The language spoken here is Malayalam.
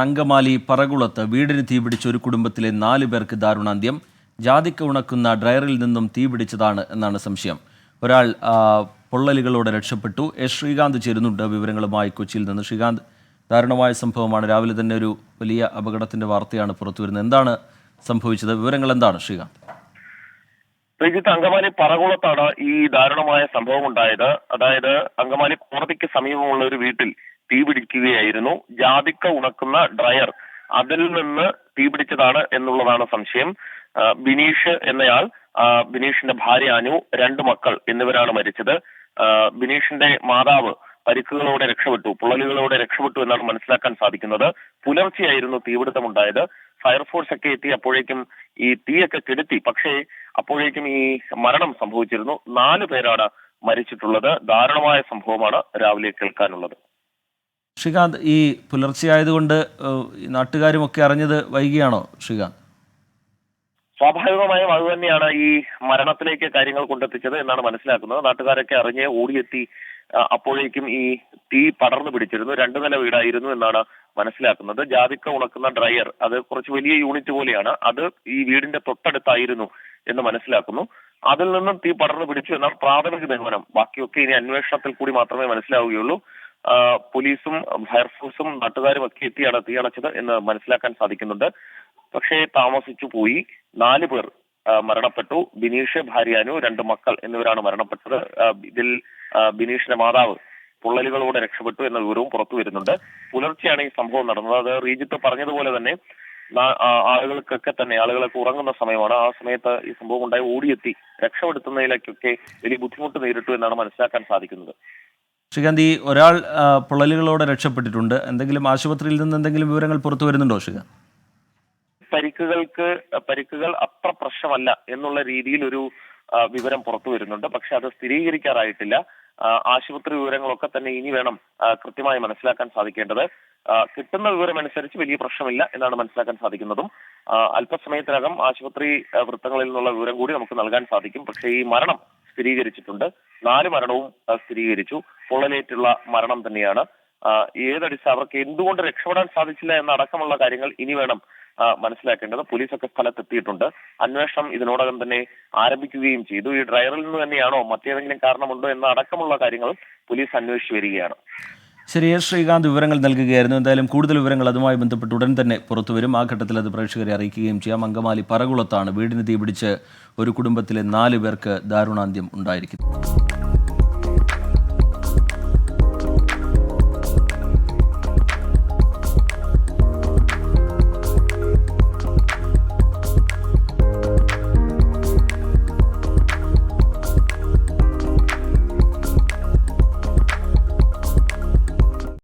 അങ്കമാലി പറകുളത്ത് വീടിന് തീപിടിച്ച ഒരു കുടുംബത്തിലെ നാല് പേർക്ക് ദാരുണാന്ത്യം. ജാതിക്ക ഉണക്കുന്ന ഡ്രയറിൽ നിന്നും തീപിടിച്ചതാണ് എന്നാണ് സംശയം. ഒരാൾ പൊള്ളലുകളോടെ രക്ഷപ്പെട്ടു. എസ് ശ്രീകാന്ത് ചേരുന്നുണ്ട്. വിവരങ്ങളുമായി കൊച്ചിയിൽ നിന്ന്. ശ്രീകാന്ത് ദാരുണമായ സംഭവമാണ്. രാവിലെ തന്നെ ഒരു വലിയ അപകടത്തിന്റെ വാർത്തയാണ് പുറത്തു വരുന്നത് എന്താണ് സംഭവിച്ചത്? വിവരങ്ങൾ എന്താണ് ശ്രീകാന്ത്? ശ്രീജിത്ത് അങ്കമാലി പറകുളത്താണ് ഈ ദാരുണമായ സംഭവം ഉണ്ടായത്. അതായത് അങ്കമാലി കോടതിക്ക് സമീപമുള്ള ഒരു വീട്ടിൽ തീ പിടിക്കുകയായിരുന്നു. ജാതിക്ക ഉണക്കുന്ന ഡ്രയർ അതിൽ നിന്ന് തീ പിടിച്ചതാണ് എന്നുള്ളതാണ് സംശയം. ബിനീഷ് എന്നയാൾ ബിനീഷിന്റെ ഭാര്യ അനു രണ്ട് മക്കൾ എന്നിവരാണ് മരിച്ചത്. ബിനീഷിന്റെ മാതാവ് പരിക്കുകളോടെ രക്ഷപ്പെട്ടു പൊള്ളലുകളോടെ രക്ഷപ്പെട്ടു എന്നാണ് മനസ്സിലാക്കാൻ സാധിക്കുന്നത്. പുലർച്ചെയായിരുന്നു തീപിടുത്തമുണ്ടായത്. ഫയർഫോഴ്സ് ഒക്കെ എത്തി അപ്പോഴേക്കും ഈ തീയൊക്കെ കെടുത്തി. പക്ഷേ അപ്പോഴേക്കും ഈ മരണം സംഭവിച്ചിരുന്നു. നാല് പേരാണ് മരിച്ചിട്ടുള്ളത്. ദാരുണമായ സംഭവമാണ് രാവിലെ കേൾക്കാനുള്ളത്. ശ്രീകാന്ത് ഈ പുലർച്ചെയായതുകൊണ്ട് ആയതുകൊണ്ട് നാട്ടുകാരും നാട്ടുകാരുമൊക്കെ അറിഞ്ഞത് വൈകിയാണോ ശ്രീകാന്ത്? സ്വാഭാവികമായും അത് തന്നെയാണ് ഈ മരണത്തിലേക്ക് കാര്യങ്ങൾ കൊണ്ടെത്തിച്ചത് എന്നാണ് മനസ്സിലാക്കുന്നത്. നാട്ടുകാരൊക്കെ അറിഞ്ഞ് ഓടിയെത്തി അപ്പോഴേക്കും ഈ തീ പടർന്നു പിടിച്ചിരുന്നു. രണ്ടു നില വീടായിരുന്നു എന്നാണ് മനസ്സിലാക്കുന്നത്. ജാതിക്ക ഉണക്കുന്ന ഡ്രയർ അത് കുറച്ച് വലിയ യൂണിറ്റ് പോലെയാണ്. അത് ഈ വീടിന്റെ തൊട്ടടുത്തായിരുന്നു എന്ന് മനസ്സിലാക്കുന്നു. അതിൽ നിന്നും തീ പടർന്നു പിടിച്ചു എന്നാണ് പ്രാഥമിക നിഗമനം. ബാക്കിയൊക്കെ ഇനി അന്വേഷണത്തിൽ കൂടി മാത്രമേ മനസ്സിലാവുകയുള്ളൂ. പോലീസും ഫയർഫോഴ്സും നാട്ടുകാരും ഒക്കെ എത്തിയാണ് തീ അണച്ചത് എന്ന് മനസ്സിലാക്കാൻ സാധിക്കുന്നുണ്ട്. പക്ഷേ താമസിച്ചു പോയി. നാല് പേർ മരണപ്പെട്ടു. ബിനീഷ് ഭാര്യാനു രണ്ട് മക്കൾ എന്നിവരാണ് മരണപ്പെട്ടത്. ഇതിൽ ബിനീഷിന്റെ മാതാവ് പൊള്ളലുകളോടെ രക്ഷപ്പെട്ടു എന്ന വിവരവും പുറത്തു വരുന്നുണ്ട്. പുലർച്ചെയാണ് ഈ സംഭവം നടന്നത്. അത് റീജിത്ത് പറഞ്ഞതുപോലെ തന്നെ ആളുകൾക്കൊക്കെ തന്നെ ആളുകളൊക്കെ ഉറങ്ങുന്ന സമയമാണ് ആ സമയത്ത് ഈ സംഭവം ഉണ്ടായി. ഓടിയെത്തി രക്ഷപ്പെടുത്തുന്നതിലേക്കൊക്കെ വലിയ ബുദ്ധിമുട്ട് നേരിട്ടു എന്നാണ് മനസ്സിലാക്കാൻ സാധിക്കുന്നത്. ശ്രീകാന്ത് ഈ ഒരാൾ പൊള്ളലുകളോടെ രക്ഷപ്പെട്ടിട്ടുണ്ട്. എന്തെങ്കിലും ആശുപത്രിയിൽ നിന്ന് എന്തെങ്കിലും വിവരങ്ങൾ പുറത്തു വരുന്നുണ്ടോ ശ്രീകാന്ത് പരിക്കുകൾക്ക് പരിക്കുകൾ അത്ര പ്രശ്നമല്ല എന്നുള്ള രീതിയിൽ ഒരു വിവരം പുറത്തു വരുന്നുണ്ട്. പക്ഷെ അത് സ്ഥിരീകരിക്കാറായിട്ടില്ല. ആശുപത്രി വിവരങ്ങളൊക്കെ തന്നെ ഇനി വേണം കൃത്യമായി മനസ്സിലാക്കാൻ സാധിക്കേണ്ടത്. കിട്ടുന്ന വിവരം അനുസരിച്ച് വലിയ പ്രശ്നമില്ല എന്നാണ് മനസ്സിലാക്കാൻ സാധിക്കുന്നതും. അല്പസമയത്തിനകം ആശുപത്രി വൃത്തങ്ങളിൽ നിന്നുള്ള വിവരം കൂടി നമുക്ക് നൽകാൻ സാധിക്കും. പക്ഷേ ഈ മരണം സ്ഥിരീകരിച്ചിട്ടുണ്ട്. നാല് മരണവും സ്ഥിരീകരിച്ചു. പൊള്ളലേറ്റുള്ള മരണം തന്നെയാണ്. ഏതടിച്ച് അവർക്ക് എന്തുകൊണ്ട് രക്ഷപ്പെടാൻ സാധിച്ചില്ല എന്നടക്കമുള്ള കാര്യങ്ങൾ ഇനി വേണം മനസ്സിലാക്കേണ്ടത്. പോലീസൊക്കെ സ്ഥലത്തെത്തിയിട്ടുണ്ട്. അന്വേഷണം ഇതിനോടകം തന്നെ ആരംഭിക്കുകയും ചെയ്തു. ഈ ഡ്രൈവറിൽ നിന്ന് തന്നെയാണോ മറ്റേതെങ്കിലും കാരണമുണ്ടോ എന്ന അടക്കമുള്ള കാര്യങ്ങൾ പോലീസ് അന്വേഷിച്ചു വരികയാണ്. ശരി എസ് ശ്രീകാന്ത് വിവരങ്ങൾ നൽകുകയായിരുന്നു. എന്തായാലും കൂടുതൽ വിവരങ്ങൾ അതുമായി ബന്ധപ്പെട്ട് ഉടൻ തന്നെ പുറത്തുവരും ആ ഘട്ടത്തിൽ അത് പ്രേക്ഷകരെ അറിയിക്കുകയും ചെയ്യാം. അങ്കമാലി പറകുളത്താണ് വീടിന് തീപിടിച്ച് ഒരു കുടുംബത്തിലെ നാല് പേർക്ക് ദാരുണാന്ത്യം ഉണ്ടായിരിക്കുന്നത്.